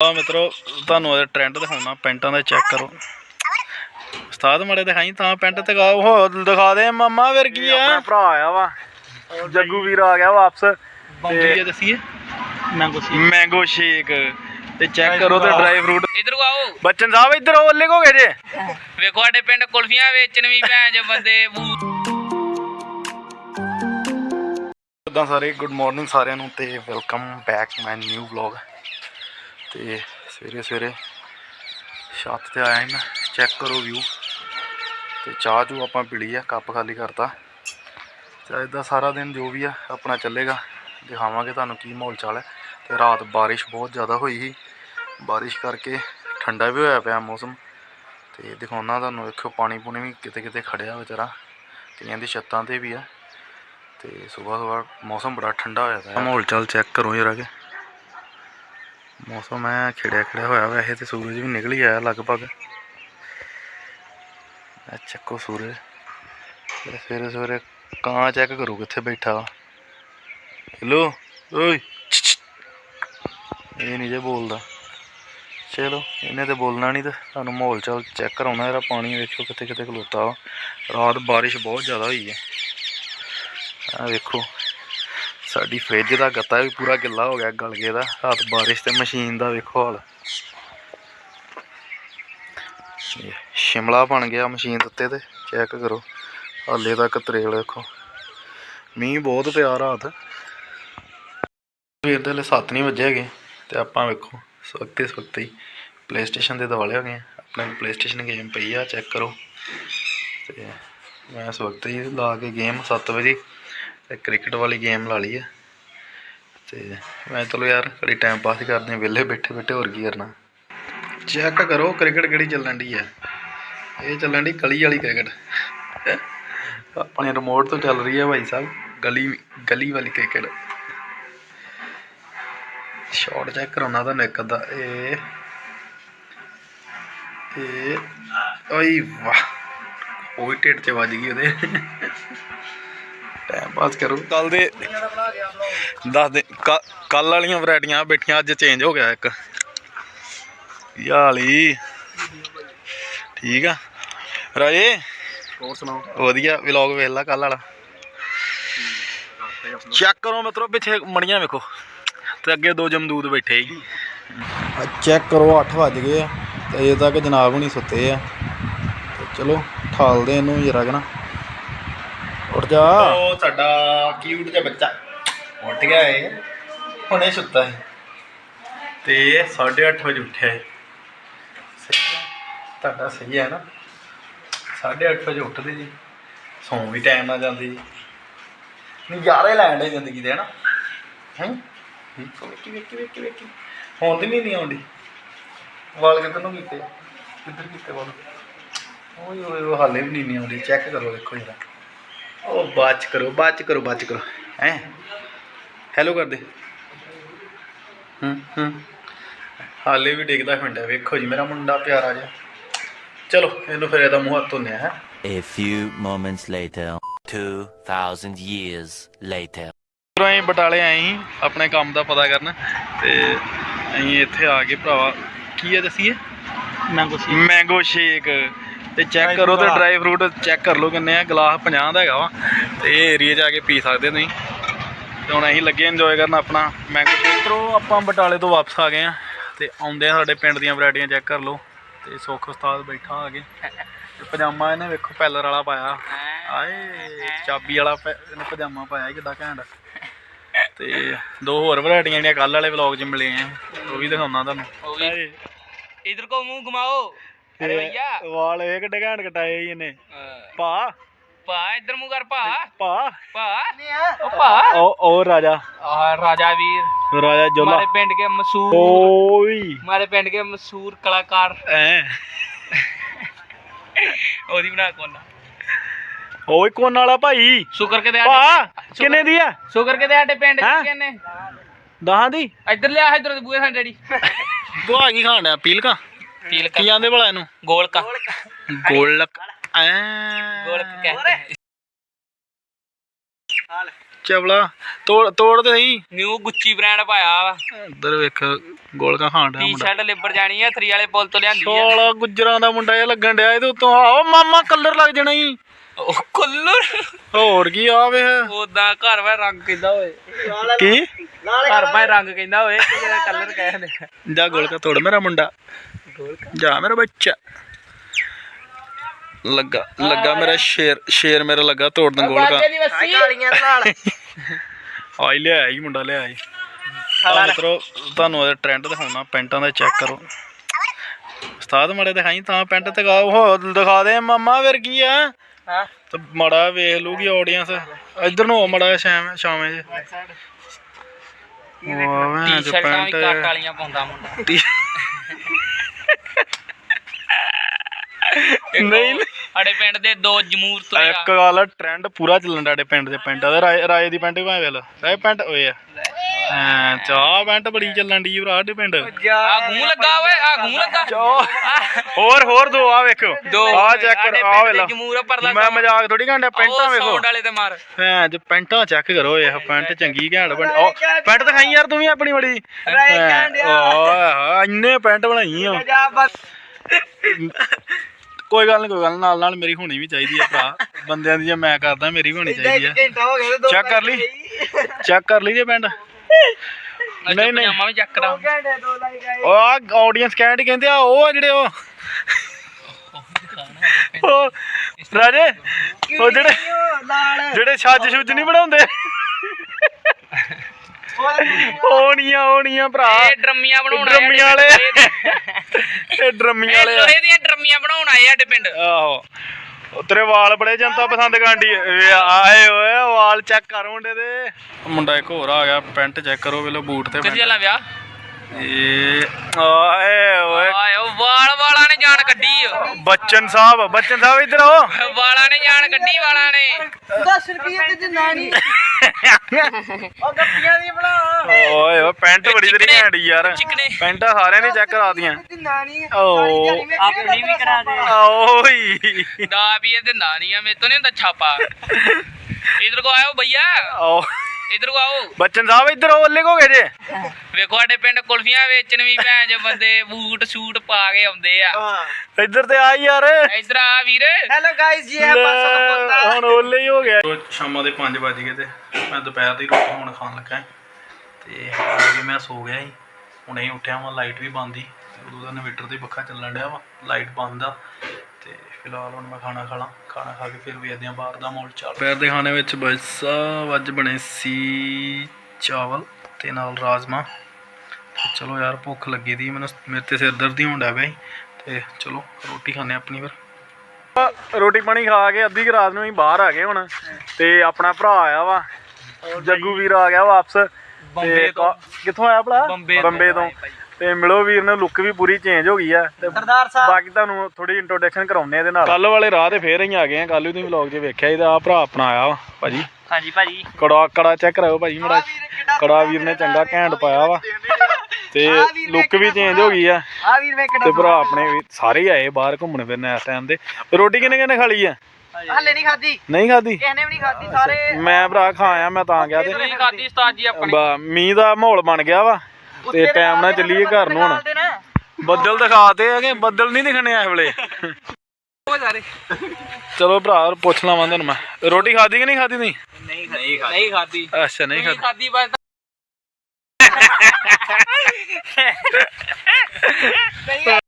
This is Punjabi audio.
ਆ ਮਿੱਤਰੋ ਤੁਹਾਨੂੰ ਇਹ ਟ੍ਰੈਂਡ ਦਿਖਾਉਣਾ ਪੈਂਟਾਂ ਦਾ ਚੈੱਕ ਕਰੋ। ਉਸਤਾਦ ਮੜੇ ਦਿਖਾਈ ਤਾਂ ਪੈਂਟ ਤੇ ਗਾ ਉਹ ਦਿਖਾ ਦੇ ਮਾਮਾ ਫਿਰ ਕੀ ਆ। ਭਰਾ ਆਇਆ ਵਾ। ਜੱਗੂ ਵੀਰ ਆ ਗਿਆ ਵਾਪਸ। ਦੱਸੀਏ। ਮੈਂਗੋ ਸ਼ੇਕ ਤੇ ਚੈੱਕ ਕਰੋ ਤੇ ਡਰਾਈ ਫਰੂਟ ਇਧਰ ਆਓ। ਬੱਚਨ ਸਾਹਿਬ ਇੱਧਰ ਹੋ ਓਲੇ ਕੋ ਗਏ ਜੇ? ਵੇਖੋ ਸਾਡੇ ਪਿੰਡ ਕੁਲਫੀਆਂ ਵੇਚਣ ਵੀ ਭੈਣ ਜੋ ਬੰਦੇ ਸਾਰੇ ਗੁੱਡ ਮਾਰਨਿੰਗ ਸਾਰਿਆਂ ਨੂੰ ਤੇ welcome back my new vlog ਤੇ ਸਵੇਰੇ ਸਵੇਰੇ ਛੱਤ ਤੇ ਆਇਆ ਮੈਂ ਚੈੱਕ ਕਰੋ ਵਿਊ ਤੇ ਚਾਹ ਚੂ ਆਪਾਂ ਪੀਲੀ ਆ, ਕੱਪ ਖਾਲੀ ਕਰਤਾ। ਤੇ ਅੱਜ ਦਾ ਸਾਰਾ ਦਿਨ ਜੋ ਵੀ ਆ, ਆਪਣਾ ਚੱਲੇਗਾ। ਦਿਖਾਵਾਂਗੇ ਤੁਹਾਨੂੰ ਕੀ ਮਾਹੌਲ ਚਾਲ ਹੈ। ਤੇ ਰਾਤ ਬਾਰਿਸ਼ ਬਹੁਤ ਜ਼ਿਆਦਾ ਹੋਈ ਸੀ। ਬਾਰਿਸ਼ ਕਰਕੇ ਠੰਡਾ ਵੀ ਹੋਇਆ ਪਿਆ ਮੌਸਮ। ਤੇ ਦਿਖਾਉਣਾ ਤੁਹਾਨੂੰ ਵੇਖੋ ਪਾਣੀ ਪੂਣੀ ਵੀ ਕਿਤੇ ਕਿਤੇ ਖੜਿਆ ਵਿਚਾਰਾ। ਕਈਆਂ ਦੀ ਛੱਤਾਂ ਤੇ ਵੀ ਆ। ਤੇ ਸਵੇਰ ਸਵੇਰ ਮੌਸਮ ਬੜਾ ਠੰਡਾ ਹੋਇਆ ਪਿਆ। ਮਾਹੌਲ ਚਾਲ ਚੈੱਕ ਕਰੋ ਜਰਾ ਕਿ। ਮੌਸਮ ਹੈ ਖਿੜਿਆ ਖਿੜਿਆ ਹੋਇਆ ਵੈਸੇ ਤੇ ਸੂਰਜ ਵੀ ਨਿਕਲ ਹੀ ਆਇਆ ਲਗਭਗ। ਐ ਚੱਕੋ ਸੂਰਜ। ਸਵੇਰੇ ਸਵੇਰੇ ਕਾਂ ਚੈੱਕ ਕਰੋ ਕਿੱਥੇ ਬੈਠਾ ਵਾ। ਹੈਲੋ, ਓਏ। ਇਹ ਨਹੀਂ ਜੇ ਬੋਲਦਾ। ਚਲੋ, ਇਹਨੇ ਤੇ ਬੋਲਣਾ ਨਹੀਂ ਤੇ ਤੁਹਾਨੂੰ ਮਾਹੌਲ ਚਾਲ ਚੈੱਕ ਕਰਾਉਣਾ, ਇਹਦਾ ਪਾਣੀ ਵੇਖੋ ਕਿੱਥੇ ਕਿੱਥੇ ਖਲੋਤਾ ਰਾਤ ਬਾਰਿਸ਼ ਬਹੁਤ ਜ਼ਿਆਦਾ ਹੋਈ ਹੈ। ਆ ਵੇਖੋ। ਸਾਡੀ ਫ੍ਰਿਜ ਦਾ ਗੱਤਾ ਵੀ ਪੂਰਾ ਗਿੱਲਾ ਹੋ ਗਿਆ ਗਲ ਗਿਆ ਦਾ। ਰਾਤ ਬਾਰਿਸ਼ ਤੇ ਮਸ਼ੀਨ ਦਾ ਵੇਖੋ ਹਾਲ। ਸ਼ਿਮਲਾ ਬਣ ਗਿਆ ਮਸ਼ੀਨ ਉੱਤੇ ਤੇ ਚੈੱਕ ਕਰੋ। ਹਾਲੇ ਤੱਕ ਤਰੇਲ ਵੇਖੋ। ਮੀਂਹ ਬਹੁਤ ਪਿਆ ਰਾਤ। ਸਵੇਰ ਦੇ ਹਲੇ 7 ਨਹੀਂ ਵੱਜੇ ਹੈਗੇ, ਤੇ ਆਪਾਂ ਵੇਖੋ ਸਵਖਤੇ ਸਵਖਤੇ ਹੀ ਪਲੇਸਟੇਸ਼ਨ ਦੇ ਦਿਵਾਲੇ ਹੋ ਗਏ ਹਾਂ। ਆਪਣੇ ਪਲੇਸਟੇਸ਼ਨ ਗੇਮ ਪਈ ਆ ਚੈੱਕ ਕਰੋ। ਤੇ ਮੈਂ ਇਸ ਹੀ ਲਾ ਕੇ ਗੇਮ 7 ਵਜੇ ਤੇ ਕ੍ਰਿਕਟ ਵਾਲੀ ਗੇਮ ਲਾ ਲਈ ਹੈ ਤੇ ਮੈਂ ਚਲੋ ਯਾਰ ਘੜੀ ਟਾਈਮ ਪਾਸ ਹੀ ਕਰਦੇ ਹਾਂ, ਵਿਹਲੇ ਬੈਠੇ ਬੈਠੇ ਹੋਰ ਕੀ ਕਰਨਾ। ਚੈੱਕ ਕਰੋ ਕ੍ਰਿਕਟ ਕਿਹੜੀ ਚੱਲਣ ਦੀ ਹੈ ਇਹ ਚੱਲਣ ਦੀ ਗਲੀ ਵਾਲੀ ਕ੍ਰਿਕਟ। ਆਪਣੇ ਰਿਮੋਟ ਤੋਂ ਚੱਲ ਰਹੀ ਹੈ ਭਾਈ ਸਾਹਿਬ, ਗਲੀ ਗਲੀ ਵਾਲੀ ਕ੍ਰਿਕਟ। ਸ਼ਾਟ ਚੈੱਕ ਕਰਾਉਣਾ ਤੁਹਾਨੂੰ ਇੱਕ ਅੱਧਾ, ਇਹ ਇਹ, ਓਏ ਵਾਹ। ਉਹ ਹੀ ਢਿੱਡ 'ਚ ਵੱਜ ਗਈ ਉਹਦੇ। ਟਾਈਮ ਪਾਸ ਕਰੋ। ਕੱਲ ਦੇ ਦੱਸ ਦੇ ਕੱਲ ਵਾਲੀਆਂ ਵੈਰਾਈਟੀਆਂ ਬੈਠੀਆਂ ਅੱਜ ਚੇਂਜ ਹੋ ਗਿਆ ਇੱਕ। ਯਾਲੀ। ਠੀਕ ਆ। ਰਾਏ ਹੋਰ ਸੁਣਾਓ? ਵਧੀਆ ਵਲੌਗ ਵੇਖ ਲਾ ਕੱਲ ਵਾਲਾ। ਚੈੱਕ ਕਰੋ ਮਤਲਬ ਪਿੱਛੇ ਮੜੀਆਂ ਵੇਖੋ। ਤੇ ਅੱਗੇ ਦੋ ਜਮਦੂਦ ਬੈਠੇ ਹੀ ਚੈੱਕ ਕਰੋ 8 ਵੱਜ ਗਏ ਆ। ਤੇ ਅਜੇ ਤੱਕ ਜਨਾਬ ਹੁਣੀ ਸੁੱਤੇ ਆ। ਚਲੋ ਠਾਲਦੇ ਇਹਨੂੰ ਜਰਾ ਕਿ ਨਾ। ਉੱਠ ਜਾ। ਉਹ ਸਾਡਾ ਕਿਊਟ ਜਿਹਾ ਬੱਚਾ? ਉੱਠ ਗਿਆ ਏ ਹੁਣੇ ਸੁੱਤਾ ਹੈ ਤੇ 8:30 ਵਜੇ ਉੱਠਿਆ ਹੈ। ਤੁਹਾਡਾ ਸਹੀ ਹੈ ਨਾ। 8:30 ਵਜੇ ਉੱਠਦੇ ਜੀ। ਸੌਂ ਵੀ ਟਾਈਮ ਨਾਲ ਜਾਂਦੇ ਜੀ। ਨਜ਼ਾਰੇ ਲੈਣ ਦੇ ਜ਼ਿੰਦਗੀ ਦੇ ਹਨਾ ਹੈ? ਵੇਖੀ ਵੇਖੀ ਵੇਖੀ ਵੇਖੀ ਹੁਣ ਤੇ ਨਹੀਂ ਆਉਂਦੀ। ਵਾਲ ਕਿੱਧਰ ਨੂੰ ਕੀਤੇ? ਕਿੱਧਰ ਕੀਤੇ ਵਾਲ? ਓਏ ਓਏ ਹਾਲੇ ਵੀ ਨਹੀਂ ਆਉਂਦੀ। ਚੈੱਕ ਕਰੋ ਦੇਖੋ ਜਰਾ। ਉਹ ਬਾਚ ਕਰੋ ਬਾਚ ਕਰੋ ਬਾਚ ਕਰੋ। ਹੈ? ਹੈਲੋ ਕਰ ਦੇ। ਹੂੰ ਹੂੰ। ਹਾਲੇ ਵੀ ਡਿੱਗਦਾ ਫਿੰਡਾ ਵੇਖੋ ਜੀ ਮੇਰਾ ਮੁੰਡਾ ਪਿਆਰਾ ਜਿਹਾ। ਚਲੋ ਇਹਨੂੰ ਫਿਰ ਇਹਦਾ ਮੂੰਹ ਹੱਥ ਧੋਨੇ ਆ A few moments later, 2000 years later. ਉਧਰੋਂ ਅਸੀਂ ਬਟਾਲੇ ਆਏ ਸੀ ਆਪਣੇ ਕੰਮ ਦਾ ਪਤਾ ਕਰਨ ਤੇ ਅਸੀਂ ਇੱਥੇ ਆ ਕੇ ਭਰਾਵਾ। ਕੀ ਹੈ ਦੱਸੀਏ? ਮੈਂਗੋ ਸੀ ਮੈਂਗੋ ਸ਼ੇਕ ਤੇ ਚੈੱਕ ਕਰੋ ਤੇ। ਡਰਾਈ ਫਰੂਟ ਚੈੱਕ ਕਰ ਲਓ ਕਿੰਨੇ ਆ ਗਲਾਸ 50 ਦਾ ਹੈਗਾ ਵਾ। ਤੇ ਇਹ ਏਰੀਆ ਜਾ ਕੇ ਪੀ ਸਕਦੇ ਤੁਸੀਂ। ਤੇ ਹੁਣ ਅਸੀਂ ਲੱਗੇ ਇੰਜੋਏ ਕਰਨ ਆਪਣਾ ਮੈਂਗੋ ਸ਼ੇਕ ਤੋਂ ਆਪਾਂ ਬਟਾਲੇ ਤੋਂ ਵਾਪਸ ਆ ਗਏ ਆ ਤੇ ਆਉਂਦੇ ਆ ਸਾਡੇ ਪਿੰਡ ਦੀਆਂ ਵੈਰਾਈਟੀਆਂ ਚੈੱਕ ਕਰ ਲਓ। ਤੇ ਸੁੱਖ ਉਸਤਾਦ ਬੈਠਾ ਆ ਕੇ ਤੇ ਪਜਾਮਾ ਇਹਨੇ ਵੇਖੋ ਪੈਲਰ ਵਾਲਾ ਪਾਇਆ। ਆਏ ਚਾਬੀ ਵਾਲਾ ਇਹਨੇ ਪਜਾਮਾ ਪਾਇਆ ਕਿੱਡਾ ਘੈਂਟ। ਤੇ ਦੋ ਹੋਰ ਵੈਰਾਈਟੀਆਂ ਜਿਹੜੀਆਂ ਕੱਲ ਵਾਲੇ ਵਲੌਗ 'ਚ ਮਿਲੇ ਆ ਉਹ ਵੀ ਦਿਖਾਉਣਾ ਤੁਹਾਨੂੰ। ਉਹ ਵੀ ਇਧਰ ਕੋ ਮੂੰਹ ਘੁਮਾਓ। ਅਰੇ ਭਈਆ ਵਾਲ ਇਹ ਕਿੱਡੇ ਘੈਂਟ ਕਟਾਏ ਸੀ ਇਹਨੇ ਭਾ ਪਾ ਇਧਰ ਮੂੰਹ ਕਰ ਪਾ ਭਾ ਪਾ ਉਹ ਪਾ ਉਹ ਉਹ ਰਾਜਾ ਆ ਰਾਜਾ ਵੀਰ ਰਾਜਾ ਜੋਲਾ हमारे पिंड के मशहूर ਓਈ हमारे पिंड के मशहूर कलाकार ਐ ओदी बना कौन ਓਏ ਕੋਨ ਵਾਲਾ ਭਾਈ शुक्र के दे ਭਾ ਕਿੰਨੇ ਦੀ ਆ शुक्र के दे साडे पिंड हैं? च किन्ने ਦਹਾਂ ਦੀ इधर ले आ इधर बूए सा डैडी ਤੂੰ ਆ ਕੀ ਖਾਣ ਡਿਆ ਪੀਲ ਕਾ पील ਕੀ ਆਂਦੇ ਭਲਾ ਇਹਨੂੰ गोल का ਗੋਲਕ ਐ गोल का कहते हैं ਚਵਲਾ ਤੋੜ ਤੋੜ ਤੇ ਸਹੀ ਨਿਊ ਗੁੱਚੀ ਬ੍ਰਾਂਡ ਪਾਇਆ ਵਾ ਇੱਧਰ ਵੇਖ ਗੋਲਕਾ ਖਾਣ ਡਿਆ ਮੁੰਡਾ ਟੀ-ਸ਼ਰਟ ਲਿਬਰ ਜਾਣੀ ਆ ਥਰੀ ਵਾਲੇ ਪੁੱਲ ਤੋਂ ਲਿਆਂਦੀ ਆ ਛੋਲਾ ਗੁੱਜਰਾਂ ਦਾ ਮੁੰਡਾ ਇਹ ਲੱਗਣ ਡਿਆ ਇਹਦੇ ਉੱਤੋਂ ਆਓ ਮਾਮਾ ਕਲਰ ਲੱਗ ਜਾਣਾ ਹੀ ਉਹ ਕੁੱਲਰ ਹੋਰ ਕੀ ਆ ਵੇ ਉਦਾਂ ਘਰ ਵਾ ਰੰਗ ਕਹਿੰਦਾ ਓਏ ਕੀ ਘਰ ਵਾ ਰੰਗ ਕਹਿੰਦਾ ਓਏ ਤੇ ਜਿਹੜਾ ਕਲਰ ਕਹਿੰਦੇ ਜਾ ਗੋਲਕਾ ਤੋੜ ਮੇਰਾ ਮੁੰਡਾ ਜਾ ਮੇਰਾ ਬੱਚਾ। ਲੱਗਾ ਲੱਗਾ ਮੇਰਾ ਸ਼ੇਰ ਸ਼ੇਰ ਮੇਰਾ ਲੱਗਾ ਤੋੜਨ ਗੋਲਕਾ ਦੀ ਵੱਸੀ। ਆਈ ਲਿਆ ਹੀ ਮੁੰਡਾ ਲਿਆ ਹੀ ਆ ਮਿੱਤਰੋ ਤੁਹਾਨੂੰ ਉਹਦਾ ਟ੍ਰੈਂਡ ਦਿਖਾਉਣਾ ਪੈਂਟਾਂ ਦਾ ਚੈੱਕ ਕਰੋ। ਉਸਤਾਦ ਮੜੇ ਦਿਖਾਈ ਤਾਂ ਪੈਂਟ ਤੇ ਗਾ ਉਹ ਦਿਖਾ ਦੇ ਮਾਮਾ ਫਿਰ ਕੀ ਆ। ਹਾਂ। ਤੇ ਮੜਾ ਵੇਖ ਲੂਗੀ ਆਡੀਅנס ਇੱਧਰ ਨੂੰ ਮੜਾ ਸ਼ਾਮ ਸ਼ਾਮੇ ਜੇ। ਵਾਹ ਮੈਂ ਅੱਜ ਟੀ-ਸ਼ਰਟਾਂ ਵੀ ਕੱਟ ਪੈਂਟ ਵਾਲੀਆਂ ਪਾਉਂਦਾ ਮੁੰਡਾ। ਨਹੀਂ ਸਾਡੇ ਪਿੰਡ ਦੇ ਦੋ ਜਮੂਰ ਤੋਂ ਇੱਕ ਗੱਲ ਟ੍ਰੈਂਡ ਪੂਰਾ ਚੱਲਣ ਡਾਡੇ ਪਿੰਡ ਦੇ ਪੈਂਟਾਂ ਦਾ ਰਾਏ ਰਾਏ ਦੀ ਪੈਂਟ ਭਾਵੇਂ ਵੇਲ ਰਾਏ ਪੈਂਟ ਓਏ ਆ। ਹਾਂ ਚਾਹ ਪੈਂਟ ਬੜੀ ਚੱਲਣ ਦੀ ਭਰਾ ਸਾਡੇ ਪਿੰਡ। ਆ ਗੂੰ ਲੱਗਾ ਓਏ ਆ ਗੂੰ ਲੱਗਾ। ਹੋਰ ਹੋਰ ਦੋ ਆ ਵੇਖੋ ਦੋ। ਆ ਚੈੱਕ ਸਾਡੇ ਕਰੋ ਆ ਵੇਲਾ ਜਮੂਰ ਪਰਲਾ ਮੈਂ ਮਜ਼ਾਕ ਥੋੜੀ ਕਹਿੰਦਾ ਪੈਂਟਾਂ ਵੇਖੋ। ਸਾਊਂਡ ਵਾਲੇ ਤੇ ਮਾਰ। ਹਾਂ ਜੇ ਪੈਂਟਾਂ ਚੈੱਕ ਕਰੋ ਇਹ ਪੈਂਟ ਚੰਗੀ ਘੈਂਟ ਉਹ ਪੈਂਟ ਦਿਖਾਈ ਯਾਰ ਤੂੰ ਵੀ ਆਪਣੀ ਬੜੀ ਓਏ ਇੰਨੇ ਪੈਂਟ ਬਣਾਈ ਆ ਕੋਈ ਗੱਲ ਨਹੀਂ ਕੋਈ ਗੱਲ ਨੀ, ਨਾਲ ਨਾਲ ਮੇਰੀ ਹੋਣੀ ਵੀ ਚਾਹੀਦੀ ਆ ਭਰਾ। ਬੰਦਿਆਂ ਦੀ ਜੇ ਮੈਂ ਕਰਦਾ ਮੇਰੀ ਵੀ ਹੋਣੀ ਚਾਹੀਦੀ ਆ। ਚੈੱਕ ਕਰ ਲਈ। ਚੈੱਕ ਕਰ ਲਈ ਜੇ ਪੈਂਟ ਨਹੀਂ, ਨਹੀਂ। ਪਜਾਮਾ ਵੀ ਚੱਕ ਕਰਾਂ ਉਹ ਆ ਆਡੀਅנס ਕਹਿੰਦੇ ਕਹਿੰਦੇ ਆ ਉਹ ਆ ਜਿਹੜੇ ਉਹ। ਉਹ ਰਾਜੇ ਉਹ ਜਿਹੜੇ ਜਿਹੜੇ ਛੱਜ ਛੁੱਜ ਨਹੀਂ ਬਣਾਉਂਦੇ? ਹੋਣੀਆਂ ਹੋਣੀਆਂ ਭਰਾ। ਇਹ ਡਰਮੀਆਂ ਬਣਾਉਣ ਆਏ ਡਰਮੀਆਂ ਵਾਲੇ। ਇਹ ਡਰਮੀਆਂ ਵਾਲੇ। ਲੋਹੇ ਦੀਆਂ ਡਰਮੀਆਂ ਬਣਾਉਣ ਆਏ ਸਾਡੇ ਪਿੰਡ। ਆਹੋ। ਤੇਰੇ ਵਾਲ ਬੜੇ ਜਨਤਾ ਪਸੰਦ ਕਰਦੀ ਆਏ ਓਏ ਵਾਲ ਚੈੱਕ ਕਰ ਮੁੰਡੇ ਦੇ। ਮੁੰਡਾ ਇੱਕ ਹੋਰ ਆ ਗਿਆ ਪੈਂਟ ਚੈੱਕ ਕਰੋ ਵੇਲੋ ਬੂਟ ਤੇ ਕਿੱਥੇ ਚੱਲਾਂ ਵਿਆਹ? ਇਹ ਆਏ ਓਏ। ਆਏ ਉਹ ਵਾਲ ਵਾਲਾਂ ਨੇ ਜਾਨ ਕੱਢੀ ਓ। ਬੱਚਨ ਸਾਹਿਬ ਬੱਚਨ ਸਾਹਿਬ ਇੱਧਰ ਆਓ। ਵਾਲਾਂ ਨੇ ਜਾਨ ਕੱਢੀ ਵਾਲਾਂ ਨੇ। 10 ਰੁਪਏ ਤੇ ਨਹੀਂ ਉਹ ਗੱਪੀਆਂ ਦੀ ਬਣਾ। ਓਏ ਓ ਪੈਂਟ ਬੜੀ ਤੇਰੀ ਚਿਕਨੇ- ਘੈਂਟ ਯਾਰ। ਚਿਕਨੇ। ਪੈਂਟਾਂ ਸਾਰਿਆਂ ਦੀ ਚੈੱਕ ਕਰਾ ਦੀਆਂ। ਦਿੰਦਾ ਨਹੀਂ ਓ। ਆਪਣੀ ਵੀ ਕਰਾ ਦੇ ਓਏ। ਦਾ ਵੀ ਇਹ ਦਿੰਦਾ ਨਹੀਂ ਆ ਮੇਰੇ ਤੋਂ ਨਹੀਂ ਹੁੰਦਾ ਛਾਪਾ। ਇਧਰ ਕੋ ਆਓ ਭਈਆ ਓ। ਇਧਰ ਆਓ। ਬੱਚਨ ਸਾਹਿਬ ਇੱਧਰ ਆਓ ਅੱਲੇ ਕੋ ਗਏ ਜੇ? ਵੇਖੋ ਸਾਡੇ ਪਿੰਡ ਕੁਲਫੀਆਂ ਵੇਚਣ ਵੀ ਭੈਣ ਜੋ ਬੰਦੇ ਬੂਟ ਸੂਟ ਪਾ ਕੇ ਆਉਂਦੇ ਆ। ਇੱਧਰ ਤੇ ਆ ਯਾਰ। ਇਧਰ ਆ ਵੀਰ। ਹੈਲੋ ਗਾਇਸ ਜੀ ਹੈ ਪਾਸਾ ਦਾ ਪੋਤਾ ਹੁਣ ਓਲੇ ਹੀ ਹੋ ਗਿਆ ਸ਼ਾਮਾਂ ਦੇ 5 ਵਜ ਗਏ ਤੇ ਮੈਂ ਦੁਪਹਿਰ ਦੀ ਰੋਟੀ ਹੁਣ ਖਾਣ ਲੱਗਾ ਤੇ ਅਜੇ ਮੈਂ ਸੋ ਗਿਆ ਸੀ। ਹੁਣੇ ਹੀ ਉੱਠਿਆ ਵਾਂ ਲਾਈਟ ਵੀ ਬੰਦ ਸੀ। ਉਦੋਂ ਦਾ ਇਨਵੇਟਰ ਤੇ ਪੱਖਾ ਚੱਲਣ ਡਿਆ ਵਾ। ਲਾਈਟ ਬੰਦ ਆ। ਫਿਲਹਾਲ ਹੁਣ ਮੈਂ ਖਾਣਾ ਖਾਣਾ ਖਾਣਾ ਖਾ ਕੇ ਫਿਰ ਵੇਖਦੇ ਆ ਬਾਹਰ ਦਾ ਮਾਹੌਲ ਚੱਲ ਦੁਪਹਿਰ ਦੇ ਖਾਣੇ ਵਿੱਚ ਬਸ ਅੱਜ ਬਣੇ ਸੀ ਚਾਵਲ ਤੇ ਨਾਲ ਰਾਜਮਾ ਤੇ ਚਲੋ ਯਾਰ ਭੁੱਖ ਲੱਗੀ ਦੀ ਮੈਨੂੰ ਮੇਰੇ ਤੇ ਸਿਰ ਦਰਦ ਹੀ ਪਿਆ ਸੀ। ਤੇ ਚਲੋ ਰੋਟੀ ਖਾਣੇ ਆਪਣੀ ਫਿਰ। ਰੋਟੀ ਪਾਣੀ ਖਾ ਕੇ ਅੱਧੀ ਰਾਤ ਨੂੰ ਹੀ ਬਾਹਰ ਆ ਗਏ ਹੁਣ ਤੇ ਆਪਣਾ ਭਰਾ ਆਇਆ ਵਾ ਜੱਗੂ ਵੀਰ ਆ ਗਿਆ ਵਾਪਸ ਤੇ ਕਿੱਥੋਂ ਆਇਆ ਭਲਾ? ਬੰਬੇ ਤੋਂ। ਤੋਂ ਮਿਲੋ ਵੀਰ ਨੇ ਲੁੱਕ ਵੀ ਪੂਰੀ ਚੇਂਜ ਹੋ ਗਈ ਆ ਤੇ ਸਰਦਾਰ ਸਾਹਿਬ। ਬਾਕੀ ਤੁਹਾਨੂੰ ਥੋੜੀ ਇੰਟਰੋਡਕਸ਼ਨ ਕਰਾਉਨੇ ਇਹਦੇ ਨਾਲ। ਕੱਲ ਵਾਲੇ ਰਾਹ ਤੇ ਫੇਰ ਅਸੀਂ ਆ ਗਏ ਆ ਕੱਲ ਵੀ ਤੁਸੀਂ ਵਲੌਗ 'ਚ ਵੇਖਿਆ ਇਹਦਾ ਆ ਭਰਾ ਆਪਣਾ ਆਇਆ ਵਾ ਭਾਜੀ। ਹਾਂਜੀ ਭਾਜੀ। ਕੜਾ ਕੜਾ ਚੈੱਕ ਕਰਾਓ ਭਾਜੀ ਮੜਾ। ਕੜਾ ਵੀਰ ਨੇ ਚੰਗਾ ਘੈਂਟ ਪਾਇਆ ਵਾ। ਤੇ ਲੁੱਕ ਵੀ ਚੇਂਜ ਹੋ ਗਈ ਆ। ਆ ਵੀਰ ਵੇ ਤੇ ਭਰਾ ਆਪਣੇ ਵੀ ਸਾਰੇ ਹੀ ਆਏ ਬਾਹਰ ਘੁੰਮਣ ਫਿਰਨ ਇਸ ਟਾਈਮ ਤੇ। ਰੋਟੀ ਕਿੰਨੇ ਕਿੰਨੇ ਖਾ ਲਈ ਆ ਹੱਲੇ ਨਹੀਂ ਖਾਦੀ ਨਹੀਂ ਖਾਦੀ ਕਿਸੇ ਨੇ ਵੀ ਨਹੀਂ ਖਾਦੀ ਸਾਰੇ ਮੈਂ ਭਰਾ ਖਾ ਆਇਆ ਮੈਂ ਤਾਂ ਗਿਆ ਤੇ। ਤੁਸੀਂ ਖਾਦੀ ਉਸਤਾਦ ਜੀ ਆਪਣੀ। ਬਾ ਮੀਂਹ ਦਾ ਮਾਹੌਲ ਬਣ ਗਿਆ ਵਾ। ਤੇ ਟਾਈਮ ਨਾਲ ਚੱਲੀਏ ਘਰ ਨੂੰ ਹੁਣ। ਬੱਦਲ ਦਿਖਾਤੇ ਹੈਗੇ ਬੱਦਲ ਨਹੀਂ ਦਿਖਣੇ ਇਸ ਵੇਲੇ। ਚਲੋ ਭਰਾ ਪੁੱਛ ਲਵਾਂ ਤੁਹਾਨੂੰ ਮੈਂ। ਰੋਟੀ ਖਾਦੀ ਕਿ ਨਹੀਂ ਖਾਦੀ ਨਹੀਂ ਨਹੀਂ ਖਾਦੀ ਨਹੀਂ ਖਾਦੀ ਅੱਛਾ ਨਹੀਂ ਨਹੀਂ ਖਾਦੀ ਖਾਦੀ ਬਸ।